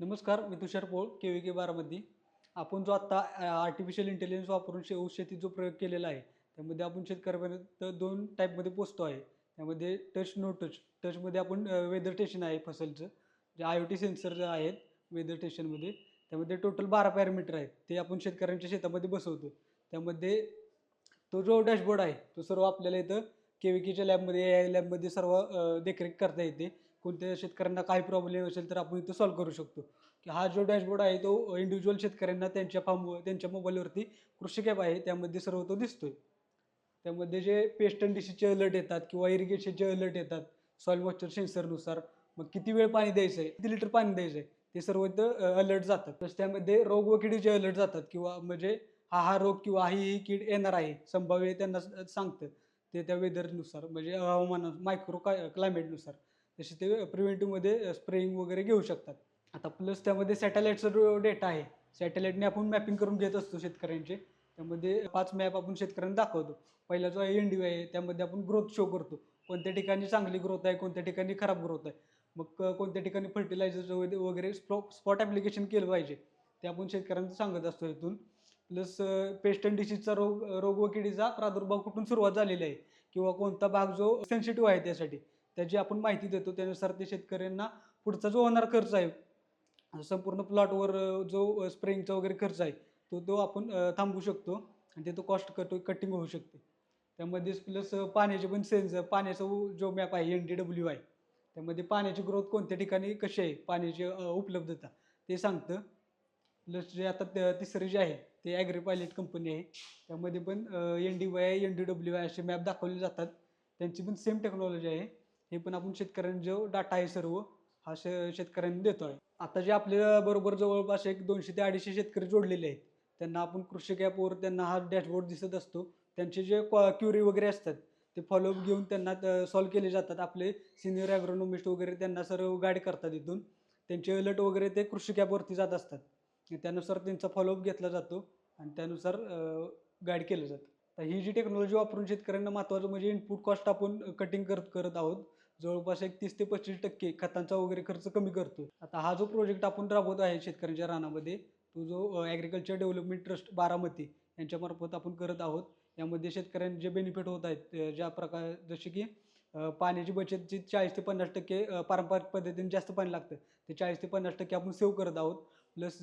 नमस्कार मी तुषार पोळ K V K बारामध्ये आपण जो आत्ता आर्टिफिशियल इंटेलिजन्स वापरून शे शेतीत जो प्रयोग केलेला आहे त्यामध्ये आपण शेतकऱ्यापर्यंत दोन टाईपमध्ये पोचतो आहे. त्यामध्ये टच नो टच टचमध्ये आपण वेदर स्टेशन आहे फसलचं. जे आय ओ टी सेन्सर आहेत वेदर स्टेशनमध्ये त्यामध्ये टोटल बारा पॅरामीटर आहेत. ते आपण शेतकऱ्यांच्या शेतामध्ये बसवतो त्यामध्ये तो जो डॅशबोर्ड आहे तो सर्व आपल्याला इथं के व्ही केच्या लॅबमध्ये ए आय लॅबमध्ये सर्व देखरेख करता येते. कोणत्या शेतकऱ्यांना काय प्रॉब्लेम असेल तर आपण इथं सॉल्व्ह करू शकतो. की हा जो डॅशबोर्ड आहे तो इंडिव्हिज्युअल शेतकऱ्यांना त्यांच्या फार्म त्यांच्या मोबाईलवरती कृषी कॅप आहे. त्यामध्ये सर्व तो दिसतोय. त्यामध्ये जे पेस्ट अँड डिसीजचे अलर्ट येतात किंवा इरिगेशनचे अलर्ट येतात सॉईल मॉइश्चर सेन्सरनुसार मग किती वेळ पाणी द्यायचं आहे किती लिटर पाणी द्यायचं आहे ते सर्व इथं अलर्ट जातात. तसं त्यामध्ये रोग व किडीचे अलर्ट जातात किंवा म्हणजे हा हा रोग किंवा ही ही कीड येणार आहे संभाव्य त्यांना सांगतं. ते त्या वेदरनुसार म्हणजे हवामान मायक्रो क्लायमेटनुसार तसे ते प्रिव्हेंटिव्हमध्ये स्प्रेइंग वगैरे घेऊ शकतात. आता प्लस त्यामध्ये सॅटेलाईटचा जो डेटा आहे. सॅटेलाईटने आपण मॅपिंग करून घेत असतो शेतकऱ्यांचे. त्यामध्ये पाच मॅप आपण शेतकऱ्यांना दाखवतो. पहिला जो आहे एन डी आहे त्यामध्ये आपण ग्रोथ शो करतो. कोणत्या ठिकाणी चांगली ग्रोथ आहे कोणत्या ठिकाणी खराब ग्रोथ आहे. मग कोणत्या ठिकाणी फर्टिलायझर वगैरे स्पॉ स्पॉट ॲप्लिकेशन केलं पाहिजे. ते आपण शेतकऱ्यांना सांगत असतो इथून. प्लस पेस्ट अँड डिसीजचा रोग रोग व किडीचा प्रादुर्भाव कुठून सुरुवात झालेला आहे? किंवा कोणता भाग जो सेन्सिटिव्ह आहे त्यासाठी? त्याची आपण माहिती देतो. त्यानुसार ते शेतकऱ्यांना पुढचा जो होणार खर्च आहे संपूर्ण प्लॉटवर जो स्प्रेइंगचा वगैरे खर्च आहे तो तो आपण थांबवू शकतो आणि ते तो कॉस्ट कट कटिंग होऊ शकते. त्यामध्येच प्लस पाण्याचे पण सेन्स पाण्याचा जो मॅप आहे एन डी डब्ल्यू आहे त्यामध्ये पाण्याची ग्रोथ कोणत्या ठिकाणी कशी आहे पाण्याची उपलब्धता ते सांगतं. प्लस जे आता त- तिसरे जे आहे ते ॲग्री पायलट कंपनी आहे. त्यामध्ये पण N D Y N D W I असे मॅप दाखवले जातात. त्यांची पण सेम टेक्नॉलॉजी आहे. हे पण आपण शेतकऱ्यांना जो डाटा आहे सर्व हा शे शेतकऱ्यांना देतो आहे आता जे आपल्या बरोबर जवळपास एक दोनशे ते अडीचशे शेतकरी जोडलेले आहेत त्यांना आपण कृषी कॅपवर त्यांना हा डॅशबोर्ड दिसत असतो. त्यांचे जे क्युरी वगैरे असतात ते फॉलोअप घेऊन त्यांना सॉल्व केले जातात. आपले सिनियर ॲग्रोनॉमिस्ट वगैरे त्यांना सर्व गाईड करतात इथून. त्यांचे अलर्ट वगैरे ते कृषी कॅपवरती जात असतात. त्यानुसार त्यांचा फॉलोअप घेतला जातो आणि त्यानुसार गाईड केलं जातं. तर ही जी टेक्नॉलॉजी वापरून शेतकऱ्यांना महत्त्वाचं म्हणजे इनपुट कॉस्ट आपण कटिंग करत करत आहोत जवळपास एक तीस ते पस्तीस टक्के खतांचा वगैरे खर्च कमी करतो. आता हा जो प्रोजेक्ट आपण राबवत आहे शेतकऱ्यांच्या रानामध्ये तो जो ॲग्रिकल्चर डेव्हलपमेंट ट्रस्ट बारामती यांच्यामार्फत आपण करत आहोत. यामध्ये शेतकऱ्यांचे जे बेनिफिट होत आहेत ज्या प्रकार जसे की पाण्याची बचत जी चाळीस ते पन्नास टक्के पारंपरिक पद्धतीने जास्त पाणी लागतं ते चाळीस ते पन्नास टक्के आपण सेव्ह करत आहोत. प्लस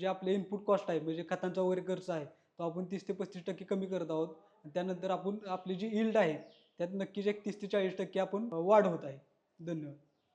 जे आपले इनपुट कॉस्ट आहे म्हणजे खतांचा वगैरे खर्च आहे तो आपण तीस ते पस्तीस टक्के कमी करत आहोत. आणि त्यानंतर आपण आपली जी इल्ड आहे त्यात नक्कीच एक तीस ते चाळीस टक्के आपण वाढ होत आहे. धन्यवाद.